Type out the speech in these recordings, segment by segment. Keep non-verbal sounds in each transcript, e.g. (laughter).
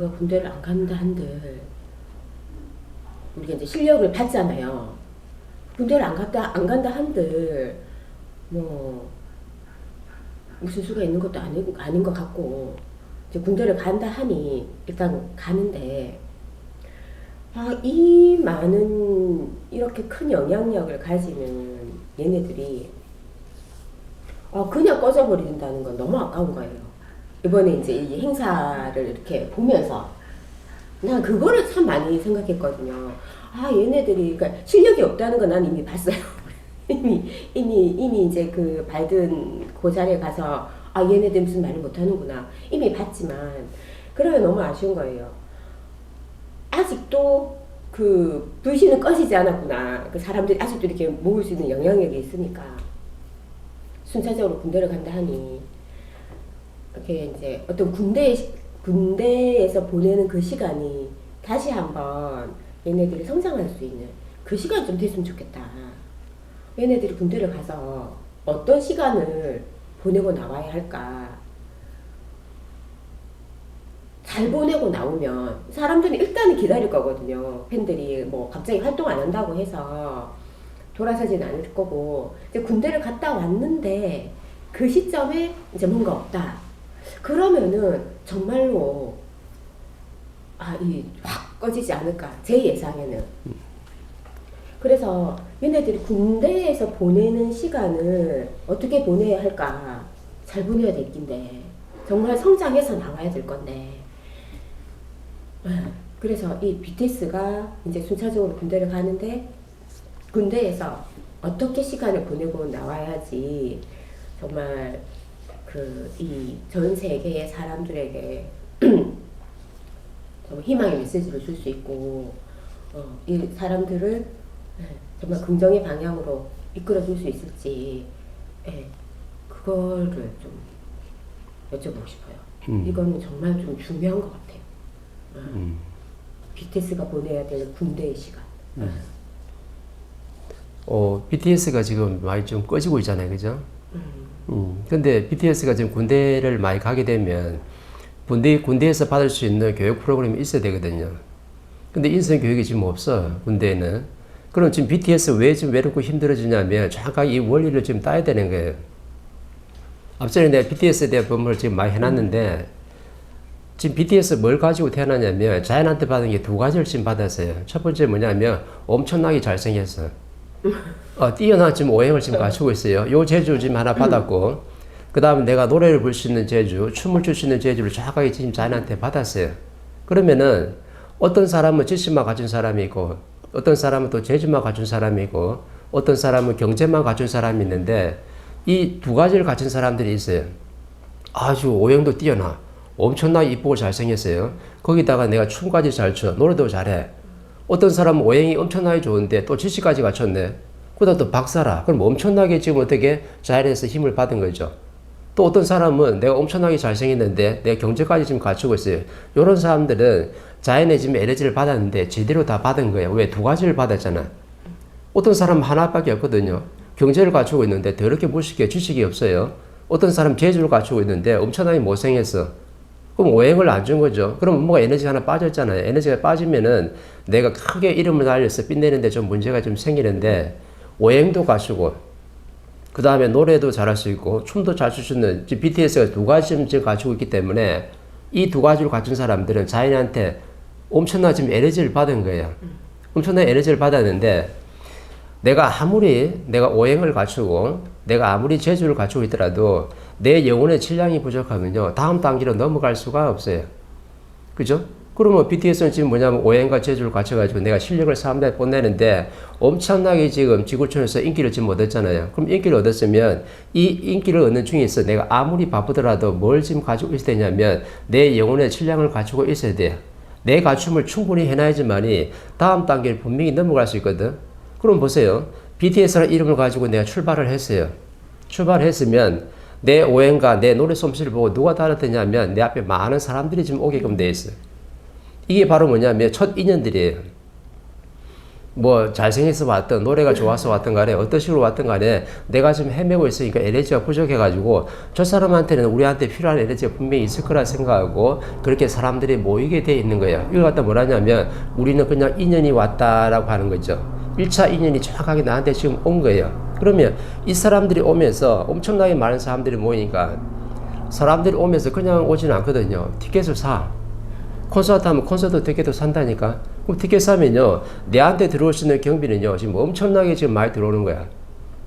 우리가 군대를 안 간다 한들 우리가 이제 실력을 받잖아요. 군대를 안 갔다 안 간다 한들 뭐 무슨 수가 있는 것도 아니고 아닌 것 같고 이제 군대를 간다 하니 일단 가는데 아 이 많은 이렇게 큰 영향력을 가지는 얘네들이 아 그냥 꺼져버린다는 건 너무 아까운 거예요. 이번에 이제 이 행사를 이렇게 보면서 난 그거를 참 많이 생각했거든요. 아 얘네들이 그러니까 실력이 없다는 건 난 이미 봤어요. (laughs) 이미 이미 이미 이제 그 발든 그 자리에 가서 아 얘네들 무슨 말을 못하는구나 이미 봤지만 그러면 너무 아쉬운 거예요. 아직도 그 불씨는 꺼지지 않았구나. 그 사람들이 아직도 이렇게 모을 수 있는 영향력이 있으니까 순차적으로 군대를 간다 하니 이렇게 이제 어떤 군대 군대에서 보내는 그 시간이 다시 한번 얘네들이 성장할 수 있는 그 시간 좀 됐으면 좋겠다. 얘네들이 군대를 가서 어떤 시간을 보내고 나와야 할까? 잘 보내고 나오면 사람들은 일단은 기다릴 거거든요. 팬들이 뭐 갑자기 활동 안 한다고 해서 돌아서진 않을 거고 이제 군대를 갔다 왔는데 그 시점에 이제 뭔가 없다. 그러면은 정말로 아 이 확 꺼지지 않을까 제 예상에는. 그래서 얘네들이 군대에서 보내는 시간을 어떻게 보내야 할까? 잘 보내야 될 긴데. 정말 성장해서 나와야 될 건데. 그래서 이 BTS가 이제 순차적으로 군대를 가는데 군대에서 어떻게 시간을 보내고 나와야지 정말 그 이 전 세계의 사람들에게 (clears throat) 정말 희망의 메시지를 줄 수 있고 어, 이 사람들을 예, 정말 긍정의 방향으로 이끌어 줄 수 있을지 예, 그거를 좀 여쭤보고 싶어요. 음. 이거는 정말 좀 중요한 것 같아요. 어, 음. BTS가 보내야 되는 군대의 시간. 어, BTS가 지금 많이 좀 꺼지고 있잖아요, 그죠? 음, 음. 근데 BTS가 지금 군대를 많이 가게 되면 군대 군대에서 받을 수 있는 교육 프로그램이 있어야 되거든요. 근데 인성 교육이 지금 없어 군대에는. 그럼 지금 BTS 왜 지금 외롭고 힘들어지냐면 정확하게 이 원리를 지금 따야 되는 거예요. 앞전에 내가 BTS에 대한 본문을 지금 많이 해놨는데 지금 BTS 뭘 가지고 태어나냐면 자연한테 받은 게 두 가지를 지금 받았어요. 첫 번째 뭐냐면 엄청나게 잘생겼어. 어, 뛰어난 지금 오행을 지금 갖추고 있어요. 요 재주 지금 하나 받았고, 그 다음에 내가 노래를 부를 수 있는 재주, 춤을 출 수 있는 재주를 정확하게 지금 자연한테 받았어요. 그러면은 어떤 사람은 지식만 가진 사람이 있고, 어떤 사람은 또 재주만 갖춘 사람이 있고, 어떤 사람은 경제만 갖춘 사람이 있는데, 이 두 가지를 갖춘 사람들이 있어요. 아주 오행도 뛰어나. 엄청나게 이쁘고 잘생겼어요. 거기다가 내가 춤까지 잘 춰. 노래도 잘해. 어떤 사람은 오행이 엄청나게 좋은데 또 지식까지 갖췄네. 그러다 또 박사라. 그럼 엄청나게 지금 어떻게 자연에서 힘을 받은 거죠. 또 어떤 사람은 내가 엄청나게 잘생겼는데 내 경제까지 지금 갖추고 있어요. 이런 사람들은 자연의 지금 에너지를 받았는데 제대로 다 받은 거예요. 왜? 두 가지를 받았잖아. 어떤 사람은 하나밖에 없거든요. 경제를 갖추고 있는데 더럽게 무식해 지식이 없어요. 어떤 사람 재주를 갖추고 있는데 엄청나게 못생겼어. 그럼 오행을 안 준 거죠. 그럼 뭐가 에너지 하나 빠졌잖아요. 에너지가 빠지면은 내가 크게 이름을 날려서 빛내는데 좀 문제가 좀 생기는데 오행도 갖추고 그 다음에 노래도 잘할 수 있고 춤도 잘 출 수 있는 지금 BTS가 두 가지 지금 갖추고 있기 때문에 이 두 가지를 갖춘 사람들은 자연한테 엄청난 지금 에너지를 받은 거예요. 엄청난 에너지를 받았는데 내가 아무리 내가 오행을 갖추고 내가 아무리 재주를 갖추고 있더라도 내 영혼의 질량이 부족하면요 다음 단계로 넘어갈 수가 없어요. 그죠? 그러면 BTS는 지금 뭐냐면 오행과 재주를 갖춰가지고 내가 실력을 사람들한테 뽐내는데 엄청나게 지금 지구촌에서 인기를 지금 얻었잖아요. 그럼 인기를 얻었으면 이 인기를 얻는 중에서 내가 아무리 바쁘더라도 뭘 지금 가지고 있어야 되냐면 내 영혼의 질량을 갖추고 있어야 돼요. 내 갖춤을 충분히 해놔야지만이 다음 단계를 분명히 넘어갈 수 있거든. 그럼 보세요. BTS라는 이름을 가지고 내가 출발을 했어요. 출발했으면 내 오행과 내 노래 솜씨를 보고 누가 따랐더냐면 내 앞에 많은 사람들이 지금 오게끔 돼 있어요. 이게 바로 뭐냐면 첫 인연들이에요. 뭐 잘생겨서 왔든 노래가 좋아서 왔든 간에 어떤 식으로 왔든 간에 내가 지금 헤매고 있으니까 에너지가 부족해가지고 저 사람한테는 우리한테 필요한 에너지가 분명히 있을 거라 생각하고 그렇게 사람들이 모이게 돼 있는 거예요. 이걸 갖다 뭐라냐면 우리는 그냥 인연이 왔다라고 하는 거죠. 1차 인연이 정확하게 나한테 지금 온 거예요. 그러면 이 사람들이 오면서 엄청나게 많은 사람들이 모이니까 사람들이 오면서 그냥 오지는 않거든요. 티켓을 사. 콘서트 하면 콘서트 티켓도 산다니까. 그럼 티켓 사면요. 내한테 들어올 수 있는 경비는요. 지금 엄청나게 지금 많이 들어오는 거야.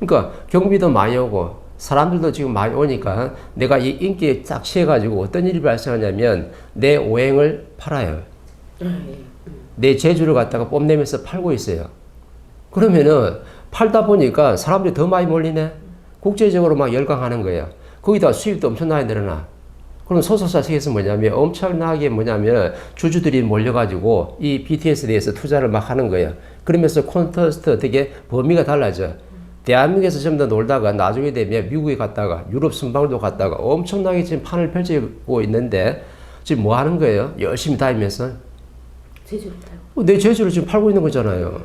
그러니까 경비도 많이 오고 사람들도 지금 많이 오니까 내가 이 인기에 딱 취해가지고 어떤 일이 발생하냐면 내 오행을 팔아요. 아, 예. 내 재주를 갖다가 뽐내면서 팔고 있어요. 그러면은 팔다 보니까 사람들이 더 많이 몰리네. 국제적으로 막 열광하는 거예요. 거기다 수입도 엄청나게 늘어나. 그럼 소속사 측에서 뭐냐면 엄청나게 뭐냐면 주주들이 몰려가지고 이 BTS에 대해서 투자를 막 하는 거예요. 그러면서 콘테스트 되게 범위가 달라져. 대한민국에서 좀 더 놀다가 나중에 되면 미국에 갔다가 유럽 순방도 갔다가 엄청나게 지금 판을 펼치고 있는데 지금 뭐 하는 거예요? 열심히 다니면서 제주를 타고. 어, 내 재주를 지금 팔고 있는 거잖아요.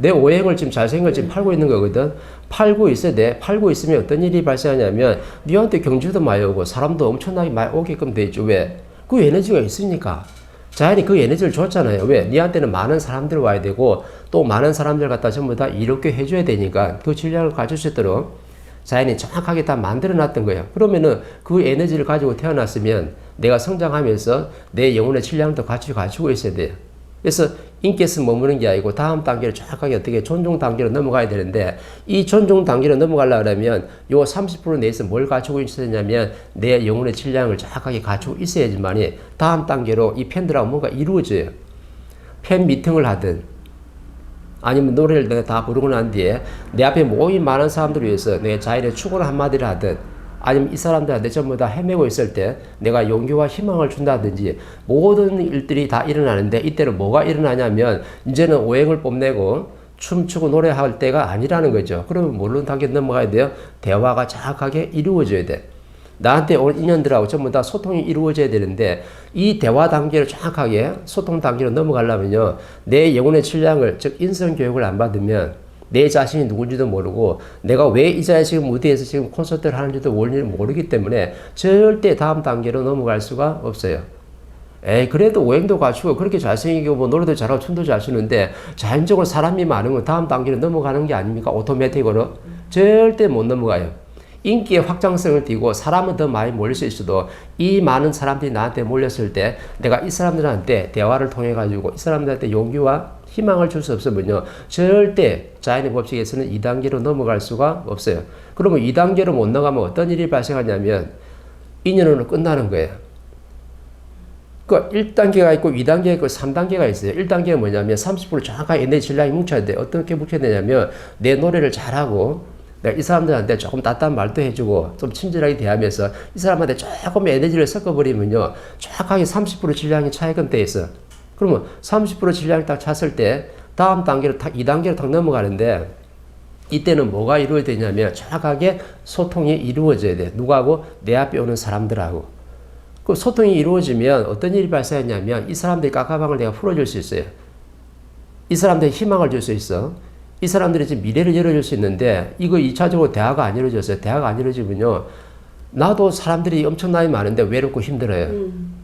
내 오행을 지금 잘생긴 걸 지금 팔고 있는 거거든. 팔고 있어야 돼. 팔고 있으면 어떤 일이 발생하냐면 니한테 경주도 많이 오고 사람도 엄청나게 많이 오게끔 돼 있죠. 왜? 그 에너지가 있으니까. 자연이 그 에너지를 줬잖아요. 왜? 니한테는 많은 사람들 와야 되고 또 많은 사람들 갖다 전부 다 이롭게 해줘야 되니까 그 전략을 가질 수 있도록 자연이 정확하게 다 만들어 놨던 거예요. 그러면은 그 에너지를 가지고 태어났으면 내가 성장하면서 내 영혼의 질량도 같이 갖추고 있어야 돼요. 그래서 인기에서 머무는 게 아니고 다음 단계를 정확하게 어떻게 존중 단계로 넘어가야 되는데 이 존중 단계로 넘어가려고 하면 요 30% 내에서 뭘 갖추고 있어야 되냐면 내 영혼의 질량을 정확하게 갖추고 있어야지만이 다음 단계로 이 팬들하고 뭔가 이루어져요. 팬 미팅을 하든 아니면 노래를 내가 다 부르고 난 뒤에 내 앞에 모인 많은 사람들을 위해서 내 자연의 축원 한마디를 하든 아니면 이 사람들한테 전부 다 헤매고 있을 때 내가 용기와 희망을 준다든지 모든 일들이 다 일어나는데 이때는 뭐가 일어나냐면 이제는 오행을 뽐내고 춤추고 노래할 때가 아니라는 거죠. 그러면 물론 단계 넘어가야 돼요. 대화가 정확하게 이루어져야 돼. 나한테 온 인연들하고 전부 다 소통이 이루어져야 되는데 이 대화 단계를 정확하게 소통 단계로 넘어가려면요 내 영혼의 질량을 즉 인성 교육을 안 받으면 내 자신이 누군지도 모르고 내가 왜 이 자리에 지금 무대에서 지금 콘서트를 하는지도 원리를 모르기 때문에 절대 다음 단계로 넘어갈 수가 없어요. 에이 그래도 오행도 갖추고 그렇게 잘생기고 뭐 노래도 잘하고 춤도 잘 추는데 자연적으로 사람이 많으면 다음 단계로 넘어가는 게 아닙니까? 오토매틱으로 절대 못 넘어가요. 인기의 확장성을 띠고 사람은 더 많이 몰릴 수 있어도 이 많은 사람들이 나한테 몰렸을 때 내가 이 사람들한테 대화를 통해 가지고 이 사람들한테 용기와 희망을 줄 수 없으면요 절대 자연의 법칙에서는 2단계로 넘어갈 수가 없어요. 그러면 2단계로 못 나가면 어떤 일이 발생하냐면 인연으로 끝나는 거예요. 그 1단계가 있고 2단계가 있고 3단계가 있어요. 1단계가 뭐냐면 30% 정확하게 에너지 질량이 뭉쳐야 돼. 어떻게 뭉쳐야 되냐면 내 노래를 잘하고 내가 이 사람들한테 조금 따뜻한 말도 해주고 좀 친절하게 대하면서 이 사람한테 조금 에너지를 섞어버리면요. 정확하게 30% 질량이 차이금 돼 있어. 그러면 30% 질량이 딱 찼을 때 다음 단계로 딱 2단계로 딱 넘어가는데 이때는 뭐가 이루어지냐면 정확하게 소통이 이루어져야 돼. 누구하고? 내 앞에 오는 사람들하고. 그 소통이 이루어지면 어떤 일이 발생하냐면 이 사람들의 깝깝함을 내가 풀어줄 수 있어요. 이 사람들의 희망을 줄 수 있어. 이 사람들이 지금 미래를 열어줄 수 있는데 이거 2차적으로 대화가 안 이루어졌어요. 대화가 안 이루어지면요. 나도 사람들이 엄청나게 많은데 외롭고 힘들어요. 음.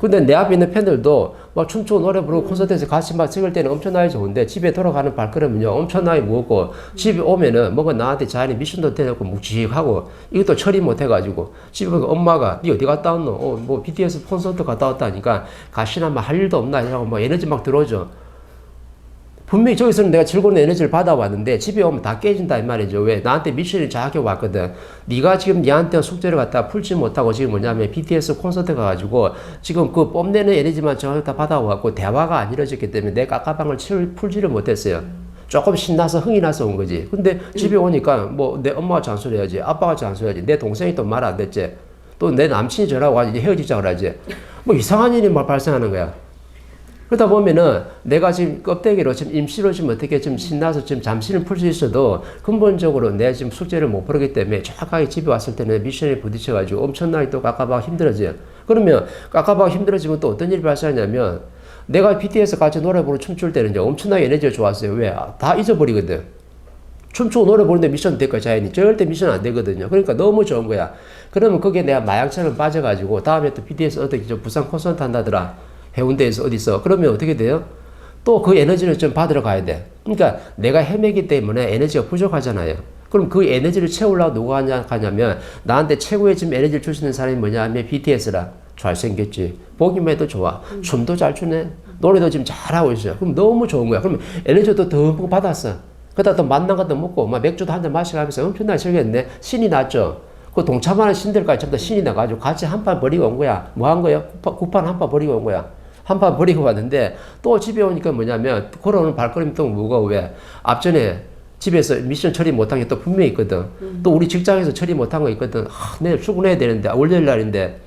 근데 내 앞에 있는 팬들도 막 춤추고 노래 부르고 콘서트에서 같이 막 찍을 때는 엄청나게 좋은데 집에 돌아가는 발걸음은요 엄청나게 무겁고 집에 오면은 뭔가 나한테 자연히 미션도 대놓고 묵직하고 이것도 처리 못 해가지고 집에 보니까 엄마가 니 어디 갔다 왔노? 어, 뭐 BTS 콘서트 갔다 왔다니까 가시나 뭐할 일도 없나 이러고 뭐 에너지 막 들어오죠. 분명히 저기서는 내가 즐거운 에너지를 받아왔는데 집에 오면 다 깨진다 이 말이죠. 왜? 나한테 미션이 정확히 왔거든. 네가 지금 니한테 숙제를 갖다 풀지 못하고 지금 뭐냐면 BTS 콘서트 가가지고 지금 그 뽐내는 에너지만 정확히 다 받아왔고 대화가 안 이루어졌기 때문에 내 깝깝함을 칠- 풀지를 못했어요. 조금 신나서 흥이 나서 온 거지. 근데 집에 오니까 뭐 내 엄마가 잔소리해야지, 아빠가 잔소리해야지, 내 동생이 또 말안 됐지. 또 내 남친이 와서 이제 헤어지자 그러지. 뭐 이상한 일이 막 발생하는 거야. 그러다 보면은 내가 지금 껍데기로 지금 임시로 지금 어떻게 좀 신나서 지금 잠시는 풀 수 있어도 근본적으로 내 지금 숙제를 못 풀었기 때문에 정확하게 집에 왔을 때는 미션에 부딪혀가지고 엄청나게 또 깝깝하고 힘들어져요. 그러면 깝깝하고 힘들어지면 또 어떤 일이 발생하냐면 내가 BTS 같이 노래 부르고 춤출 때는 이제 엄청나게 에너지가 좋았어요. 왜? 다 잊어버리거든. 춤추고 노래 부르는데 미션 될까 자연이 절대 미션 안 되거든요. 그러니까 너무 좋은 거야. 그러면 거기에 내가 마약처럼 빠져가지고 다음에 또 BTS 어떻게 저 부산 콘서트 한다더라. 해운대에서 어디서 그러면 어떻게 돼요? 또 그 에너지를 좀 받으러 가야 돼. 그러니까 내가 헤매기 때문에 에너지가 부족하잖아요. 그럼 그 에너지를 채우려고 누가 하냐, 하냐면 나한테 최고의 지금 에너지를 줄 수 있는 사람이 뭐냐 하면 BTS라. 잘생겼지. 보기만 해도 좋아. 춤도 잘 추네. 노래도 지금 잘하고 있어요. 그럼 너무 좋은 거야. 그러면 에너지도 더 받았어. 그러다 또 만난 것도 먹고 막 맥주도 한 잔 마셔가면서 엄청나게 즐겼네. 신이 났죠. 그 동참하는 신들까지 전부 다 신이 나가지고 같이 한 판 버리고 온 거야. 뭐 한 거야? 국판 한 판 버리고 온 거야. 한판 버리고 왔는데 또 집에 오니까 뭐냐면 걸어오는 발걸음이 또 무거워. 왜? 앞전에 집에서 미션 처리 못한 게 또 분명히 있거든. 또 우리 직장에서 처리 못한 거 있거든. 아, 내일 출근해야 되는데, 월요일 날인데.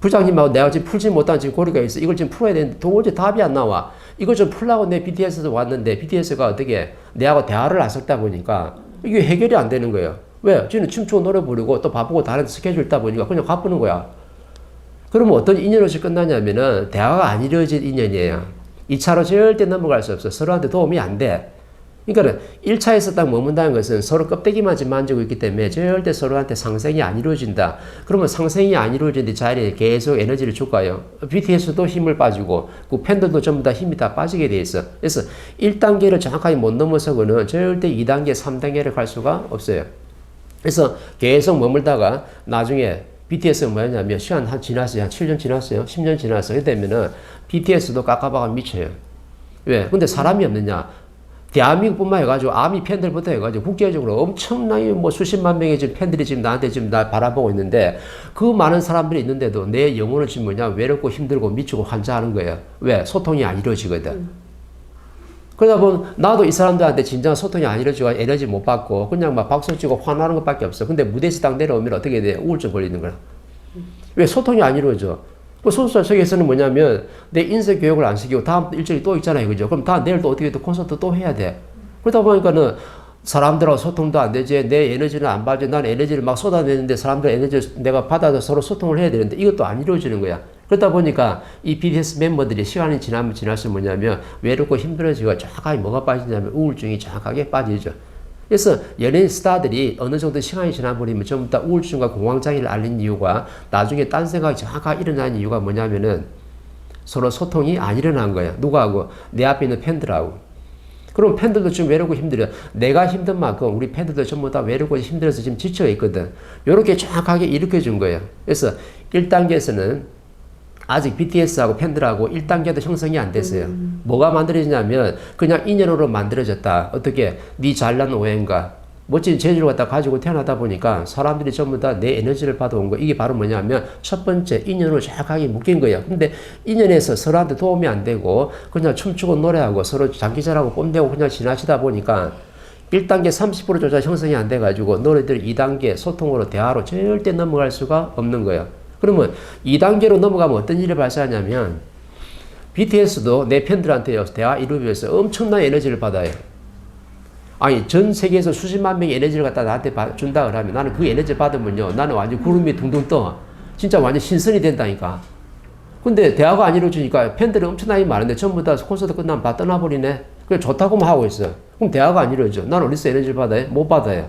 부장님하고 내가 지금 풀지 못한 지금 고리가 있어. 이걸 지금 풀어야 되는데 도저히 답이 안 나와. 이걸 좀 풀라고 내 BTS에서 왔는데 BTS가 어떻게 내하고 대화를 안 섞다 보니까 이게 해결이 안 되는 거예요. 왜? 지는 춤추고 노래 부르고 또 바쁘고 다른 스케줄 있다 보니까 그냥 바쁘는 거야. 그러면 어떤 인연으로서 끝나냐면은 대화가 안 이루어진 인연이에요. 2차로 절대 넘어갈 수 없어. 서로한테 도움이 안 돼. 그러니까 1차에서 딱 머문다는 것은 서로 껍데기만 만지고 있기 때문에 절대 서로한테 상생이 안 이루어진다. 그러면 상생이 안 이루어진 이 자리에 계속 에너지를 줄까요? BTS도 힘을 빠지고 그 팬들도 전부 다 힘이 다 빠지게 돼 있어. 그래서 1단계를 정확하게 못 넘어서고는 절대 2단계, 3단계를 갈 수가 없어요. 그래서 계속 머물다가 나중에 BTS가 뭐였냐면 시간 한 지났어요. 한 7년 지났어요. 10년 지났어요. 그러면은 BTS도 깎아봐가 미쳐요. 왜? 근데 사람이 없느냐? 대한민국뿐만 해가지고 아미 팬들부터 해가지고 국제적으로 엄청나게 뭐 수십만 명의 지금 팬들이 지금 나한테 지금 날 바라보고 있는데 그 많은 사람들이 있는데도 내 영혼은 지금 뭐냐 외롭고 힘들고 미치고 환자하는 거예요. 왜? 소통이 안 이루어지거든. 그러다 보면 나도 이 사람들한테 진정한 소통이 안 이루어지고 에너지 못 받고 그냥 막 박수 치고 화나는 것밖에 없어. 근데 딱 내려오면 어떻게 돼? 우울증 걸리는 거야. 왜? 소통이 안 이루어져. 그 소설 속에서는 뭐냐면 내 인생 교육을 안 시키고 다음 일정이 또 있잖아요. 그죠? 그럼 다 내일 또 어떻게 또 콘서트 또 해야 돼. 그러다 보니까는 사람들하고 소통도 안 되지. 내 에너지는 안 받지. 난 에너지를 막 쏟아내는데 사람들 에너지를 내가 받아서 서로 소통을 해야 되는데 이것도 안 이루어지는 거야. 그러다 보니까 이 BTS 멤버들이 시간이 지나면 지날수록 뭐냐면 외롭고 힘들어지고 정확하게 뭐가 빠지냐면 우울증이 정확하게 빠지죠. 그래서 연예인 스타들이 어느 정도 시간이 지나버리면 전부 다 우울증과 공황장애를 앓는 이유가 나중에 딴 생각이 정확하게 일어나는 이유가 뭐냐면은 서로 소통이 안 일어난 거야. 누구하고? 내 앞에 있는 팬들하고. 그럼 팬들도 지금 외롭고 힘들어. 내가 힘든 만큼 우리 팬들도 전부 다 외롭고 힘들어서 지금 지쳐 있거든. 요렇게 정확하게 일으켜 준 거예요. 그래서 1단계에서는 아직 BTS하고 팬들하고 1단계도 형성이 안 됐어요. 뭐가 만들어지냐면 그냥 인연으로 만들어졌다. 어떻게 네 잘난 오해인가 멋진 재주를 갖다 가지고 태어나다 보니까 사람들이 전부 다 내 에너지를 받아온 거 이게 바로 뭐냐면 첫 번째 인연으로 정확하게 묶인 거예요. 근데 인연에서 서로한테 도움이 안 되고 그냥 춤추고 노래하고 서로 장기자랑하고 뽐내고 그냥 지나치다 보니까 1단계 30%조차 형성이 안 돼가지고 너네들 2단계 소통으로 대화로 절대 넘어갈 수가 없는 거예요. 그러면 2단계로 넘어가면 어떤 일이 발생하냐면 BTS도 내 팬들한테 대화 이루기 위해서 엄청난 에너지를 받아요. 아니 전 세계에서 수십만 명의 에너지를 갖다 나한테 바- 준다 그러면 나는 그 에너지 받으면요 나는 완전 구름이 둥둥 떠. 진짜 완전 신선이 된다니까. 근데 대화가 안 이루어지니까 팬들은 엄청나게 많은데 전부 다 콘서트 끝나면 다 떠나버리네. 그래 좋다고만 하고 있어. 그럼 대화가 안 이루어져. 나는 어디서 에너지를 받아요? 못 받아요